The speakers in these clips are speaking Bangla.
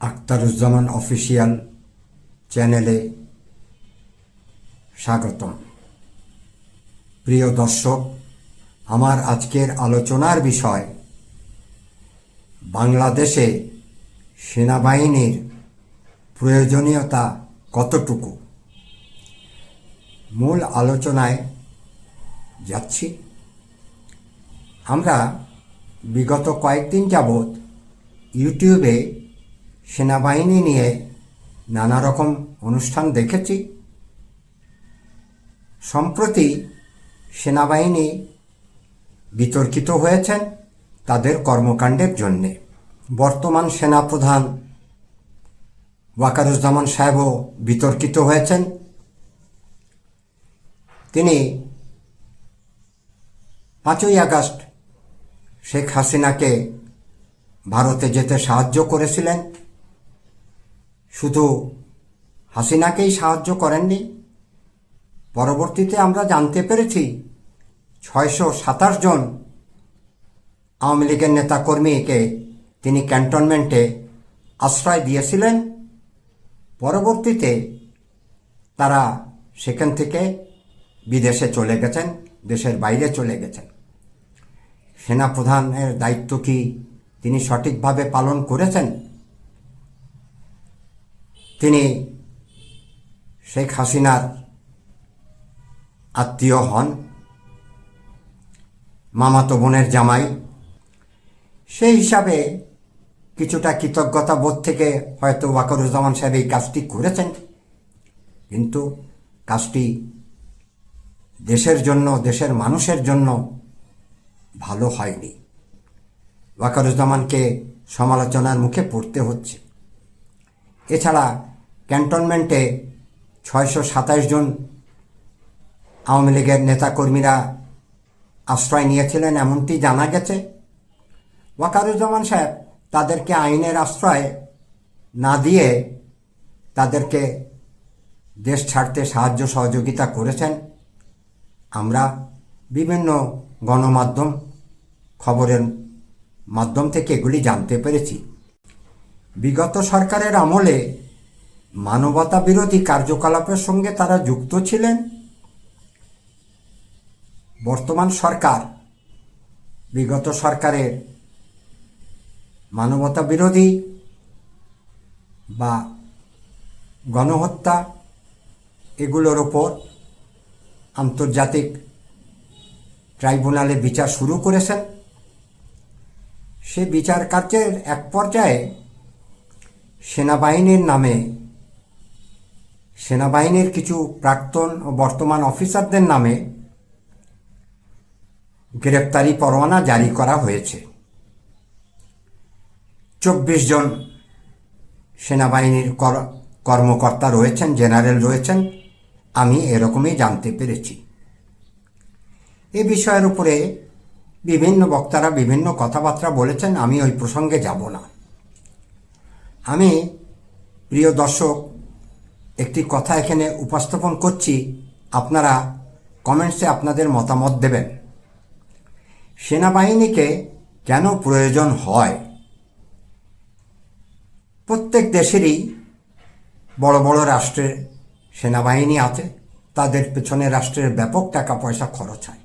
আখতারুজ্জামান অফিসিয়াল চ্যানেলে স্বাগতম। প্রিয় দর্শক, আমার আজকের আলোচনার বিষয় বাংলাদেশে সেনাবাহিনীর প্রয়োজনীয়তা কতটুকু? মূল আলোচনায় যাচ্ছি। আমরা বিগত কয়েকদিন যাবৎ ইউটিউবে সেনাবাহিনী নিয়ে নানা রকম অনুষ্ঠান দেখেছি। সম্প্রতি সেনাবাহিনী বিতর্কিত হয়েছেন তাদের কর্মকাণ্ডের জন্যে। বর্তমান সেনাপ্রধান ওয়াকারুজ্জামান সাহেবও বিতর্কিত হয়েছেন। তিনি পাঁচই আগস্ট শেখ হাসিনাকে ভারতে যেতে সাহায্য করেছিলেন। শুধু হাসিনাকেই সাহায্য করেননি, পরবর্তীতে আমরা জানতে পেরেছি ছয়শো সাতাশ জন আওয়ামী লীগের নেতাকর্মীকে তিনি ক্যান্টনমেন্টে আশ্রয় দিয়েছিলেন। পরবর্তীতে তারা সেখান থেকে বিদেশে চলে গেছেন, দেশের বাইরে চলে গেছেন। সেনাপ্রধানের দায়িত্ব কি তিনি সঠিকভাবে পালন করেছেন? তিনি শেখ হাসিনার আত্মীয় হন। মামাতো বোনের জামাই। সেই হিসাবে কিছুটা কৃতজ্ঞতা বোধ থেকে হয়তো ওয়াকরুজ্জামান সাহেব এই কাজটি করেছেন। কিন্তু কাজটি দেশের জন্য, দেশের মানুষের জন্য ভালো হয়নি। ওয়াকারুজ্জামানকে সমালোচনার মুখে পড়তে হচ্ছে। এছাড়া ক্যান্টনমেন্টে ছয়শো সাতাশ জন আওয়ামী লীগের নেতাকর্মীরা আশ্রয় নিয়েছিলেন, এমনটি জানা গেছে। ওয়াকারুজ্জামান সাহেব তাদেরকে আইনের আশ্রয় না দিয়ে তাদেরকে দেশ ছাড়তে সাহায্য সহযোগিতা করেছেন। আমরা বিভিন্ন গণমাধ্যম খবরের মাধ্যম থেকে এগুলি জানতে পেরেছি। বিগত সরকারের আমলে মানবতা বিরোধী কার্যকলাপের সঙ্গে তারা যুক্ত ছিলেন। বর্তমান সরকার, বিগত সরকারের মানবতা বিরোধী বা গণহত্যা, এগুলোর ওপর আন্তর্জাতিক ট্রাইব্যুনালে বিচার শুরু করেছেন। সে বিচার কার্যের এক পর্যায়ে সেনাবাহিনীর নামে, সেনাবাহিনীর কিছু প্রাক্তন ও বর্তমান অফিসারদের নামে গ্রেপ্তারি পরোয়ানা জারি করা হয়েছে। চব্বিশ জন সেনাবাহিনীর কর্মকর্তা রয়েছেন, জেনারেল রয়েছেন, আমি এরকমই জানতে পেরেছি। এ বিষয়ের উপরে বিভিন্ন বক্তারা বিভিন্ন কথাবার্তা বলেছেন, আমি ওই প্রসঙ্গে যাব না। আমি, প্রিয় দর্শক, একটি কথা এখানে উপস্থাপন করছি। আপনারা কমেন্টসে আপনাদের মতামত দেবেন। সেনাবাহিনীকে কেন প্রয়োজন হয়? প্রত্যেক দেশেরই বড় বড় রাষ্ট্রের সেনাবাহিনী আছে। তাদের পেছনে রাষ্ট্রের ব্যাপক টাকা পয়সা খরচ হয়।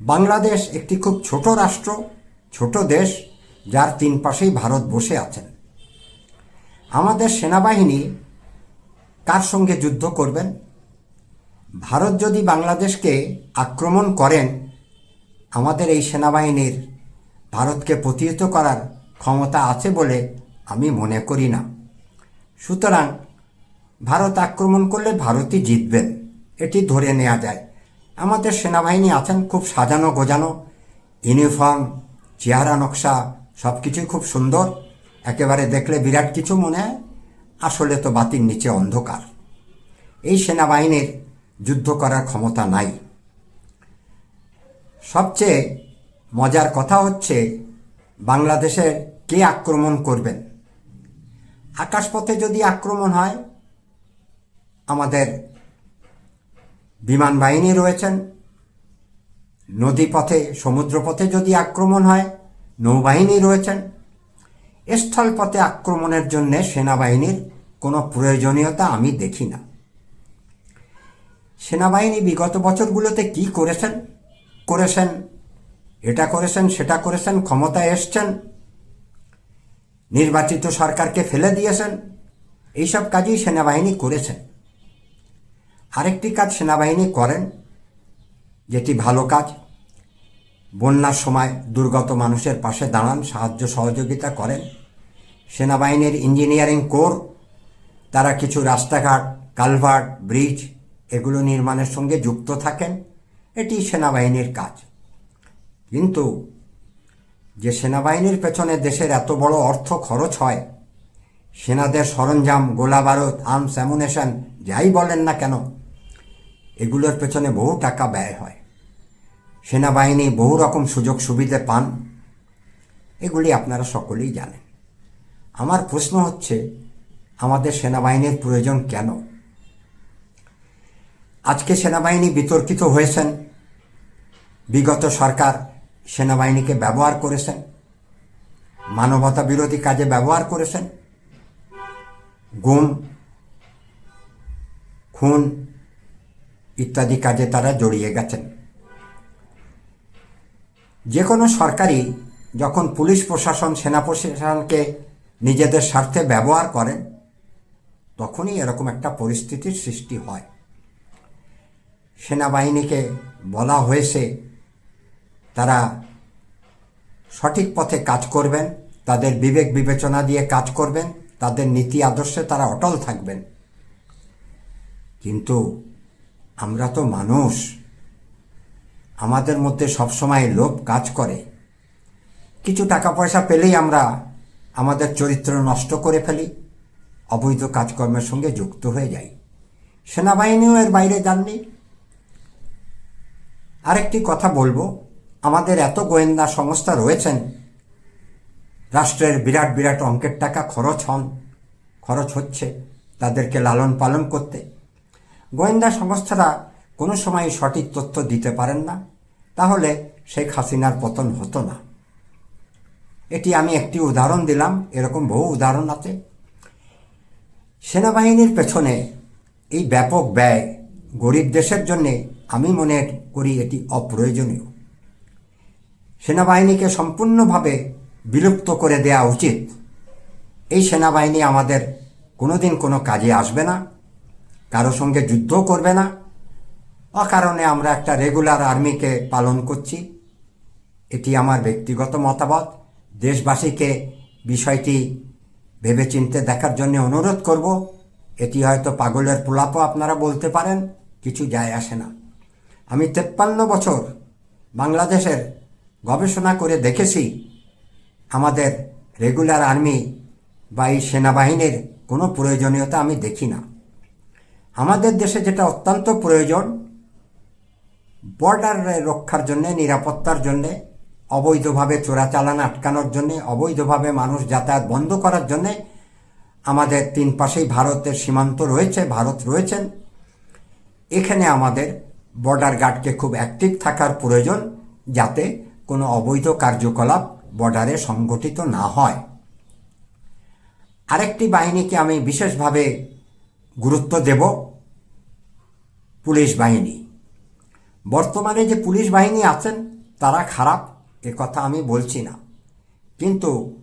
বাংলাদেশ একটি খুব ছোট রাষ্ট্র, ছোট দেশ, যার তিন পাশেই ভারত বসে আছেন। আমাদের সেনাবাহিনী কার সঙ্গে যুদ্ধ করবেন? ভারত যদি বাংলাদেশকে আক্রমণ করেন, আমাদের এই সেনাবাহিনীর ভারতকে প্রতিহত করার ক্ষমতা আছে বলে আমি মনে করি না। সুতরাং ভারত আক্রমণ করলে ভারতই জিতবেন এটি ধরে নেওয়া যায়। আমাদের সেনাবাহিনী আছেন খুব সাজানো গোজানো, ইউনিফর্ম, চেহারা নকশা সব কিছুই খুব সুন্দর। একেবারে দেখলে বিরাট কিছু মনে হয় আসলে তো বাতির নিচে অন্ধকার। এই সেনাবাহিনীর যুদ্ধ করার ক্ষমতা নাই। সবচেয়ে মজার কথা হচ্ছে বাংলাদেশের কে আক্রমণ করবেন? আকাশপথে যদি আক্রমণ হয়, আমাদের বিমান বাহিনী রয়েছেন। নদীপথে, সমুদ্রপথে যদি আক্রমণ হয়, নৌবাহিনী রয়েছেন। স্থলপথে আক্রমণের জন্য সেনাবাহিনীর কোনো প্রয়োজনীয়তা আমি দেখি না। সেনাবাহিনী বিগত বছরগুলোতে কি করেছেন? করেছেন, এটা করেছেন, সেটা করেছেন, ক্ষমতায় এসছেন, নির্বাচিত সরকারকে ফেলে দিয়েছেন, এইসব কাজই সেনাবাহিনী করেছেন। আরেকটি কাজ সেনাবাহিনী করেন, যেটি ভালো কাজ বন্যার সময় দুর্গত মানুষের পাশে দাঁড়ান, সাহায্য সহযোগিতা করেন। সেনাবাহিনীর ইঞ্জিনিয়ারিং কোর, তারা কিছু রাস্তাঘাট, কালভার্ট, ব্রিজ এগুলো নির্মাণের সঙ্গে যুক্ত থাকেন। এটি সেনাবাহিনীর কাজ। কিন্তু যে সেনাবাহিনীর পেছনে দেশের এত বড় অর্থ খরচ হয়, সেনাদের সরঞ্জাম গোলা বারুদ আর্মস, অ্যামুনেশন, যাই বলেন না কেন, এগুলোর পেছনে বহু টাকা ব্যয় হয়। সেনাবাহিনী বহু রকম সুযোগ সুবিধে পান, এগুলি আপনারা সকলেই জানেন। আমার প্রশ্ন হচ্ছে, আমাদের সেনাবাহিনীর প্রয়োজন কেন? আজকে সেনাবাহিনী বিতর্কিত হয়েছেন। বিগত সরকার সেনাবাহিনীকে ব্যবহার করেছেন। মানবতা বিরোধী কাজে ব্যবহার করেছেন। গুম খুন ইত্যাদি কাজে তারা জড়িয়ে গেছেন। যে কোনো সরকারই যখন পুলিশ প্রশাসন, সেনা প্রশাসনকে নিজেদের স্বার্থে ব্যবহার করেন তখনই এরকম একটা পরিস্থিতির সৃষ্টি হয়। সেনাবাহিনীকে বলা হয়েছে, তারা সঠিক পথে কাজ করবেন, তাদের বিবেক বিবেচনা দিয়ে কাজ করবেন, তাদের নীতি আদর্শে তারা অটল থাকবেন। কিন্তু আমরা তো মানুষ আমাদের মধ্যে সবসময় লোভ কাজ করে। কিছু টাকা পয়সা পেলেই আমরা আমাদের চরিত্র নষ্ট করে ফেলি, অবৈধ কাজকর্মের সঙ্গে যুক্ত হয়ে যাই। সেনাবাহিনীও এর বাইরে যাননি। আরেকটি কথা বলব, আমাদের এত গোয়েন্দা সংস্থা রয়েছেন, রাষ্ট্রের বিরাট বিরাট অঙ্কের টাকা খরচ হন, খরচ হচ্ছে তাদেরকে লালন পালন করতে। গোয়েন্দা সংস্থারা কোনো সময় সঠিক তথ্য দিতে পারেন না, তাহলে শেখ হাসিনার পতন হতো না। এটি আমি একটি উদাহরণ দিলাম, এরকম বহু উদাহরণ আছে। সেনাবাহিনীর পেছনে এই ব্যাপক ব্যয় গরিব দেশের জন্যে আমি মনে করি এটি অপ্রয়োজনীয়। সেনাবাহিনীকে সম্পূর্ণভাবে বিলুপ্ত করে দেওয়া উচিত। এই সেনাবাহিনী আমাদের কোনোদিন কোনো কাজে আসবে না, কারও সঙ্গে যুদ্ধও করবে না অকারণে আমরা একটা রেগুলার আর্মিকে পালন করছি। এটি আমার ব্যক্তিগত মতামত। দেশবাসীকে বিষয়টি ভেবেচিন্তে দেখার জন্য অনুরোধ করব। এটি হয়তো পাগলের প্রলাপও আপনারা বলতে পারেন, কিছু যায় আসে না। আমি তেপ্পান্ন বছর বাংলাদেশের গবেষণা করে দেখেছি, আমাদের রেগুলার আর্মি বা এই সেনাবাহিনীর কোনো প্রয়োজনীয়তা আমি দেখি না। আমাদের দেশে যেটা অত্যন্ত প্রয়োজন বর্ডার রক্ষার জন্যে, নিরাপত্তার জন্যে, অবৈধভাবে চোরাচালান আটকানোর জন্যে, অবৈধভাবে মানুষ যাতায়াত বন্ধ করার জন্যে আমাদের তিন পাশেই ভারতের সীমান্ত রয়েছে, ভারত রয়েছেন। এখানে আমাদের বর্ডার গার্ডকে খুব অ্যাক্টিভ থাকার প্রয়োজন যাতে কোনো অবৈধ কার্যকলাপ বর্ডারে সংগঠিত না হয়। আরেকটি বাহিনীকে আমি বিশেষভাবে গুরুত্ব দেব, পুলিশ বাহিনী। বর্তমানে যে পুলিশ বাহিনী আছেন, তারা খারাপ, এ কথা আমি বলছি না। কিন্তু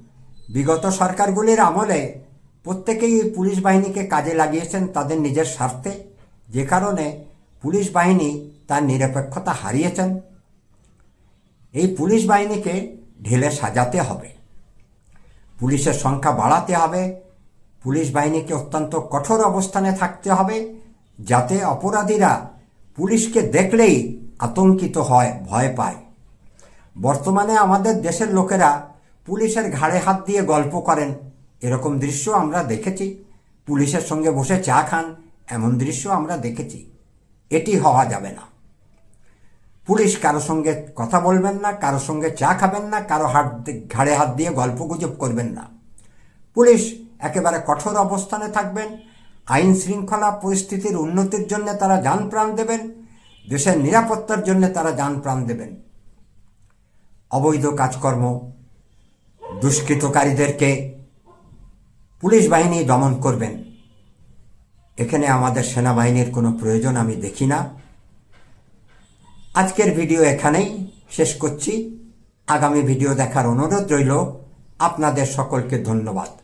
বিগত সরকারগুলির আমলে প্রত্যেকেই পুলিশ বাহিনীকে কাজে লাগিয়েছেন তাদের নিজের স্বার্থে। যে কারণে পুলিশ বাহিনী তার নিরপেক্ষতা হারিয়েছেন। এই পুলিশ বাহিনীকে ঢেলে সাজাতে হবে। পুলিশের সংখ্যা বাড়াতে হবে। পুলিশ বাহিনীকে অত্যন্ত কঠোর অবস্থানে থাকতে হবে, যাতে অপরাধীরা পুলিশকে দেখলেই আতঙ্কিত হয়, ভয় পায়। বর্তমানে আমাদের দেশের লোকেরা পুলিশের ঘাড়ে হাত দিয়ে গল্প করেন। এরকম দৃশ্য আমরা দেখেছি। পুলিশের সঙ্গে বসে চা খান, এমন দৃশ্য আমরা দেখেছি। এটি হওয়া যাবে না। পুলিশ কারও সঙ্গে কথা বলবেন না, কারও সঙ্গে চা খাবেন না, কারও হাত ঘাড়ে হাত দিয়ে গল্প গুজব করবেন না। পুলিশ একেবারে কঠোর অবস্থানে থাকবেন আইন শৃঙ্খলা পরিস্থিতির উন্নতির জন্য তারা যান প্রাণ দেবেন, দেশের নিরাপত্তার জন্য তারা যান প্রাণ দেবেন। অবৈধ কাজকর্ম দুষ্কৃতকারীদেরকে পুলিশ বাহিনী দমন করবেন। এখানে আমাদের সেনাবাহিনীর কোনো প্রয়োজন আমি দেখি না। আজকের ভিডিও এখানেই শেষ করছি। আগামী ভিডিও দেখার অনুরোধ রইল। আপনাদের সকলকে ধন্যবাদ।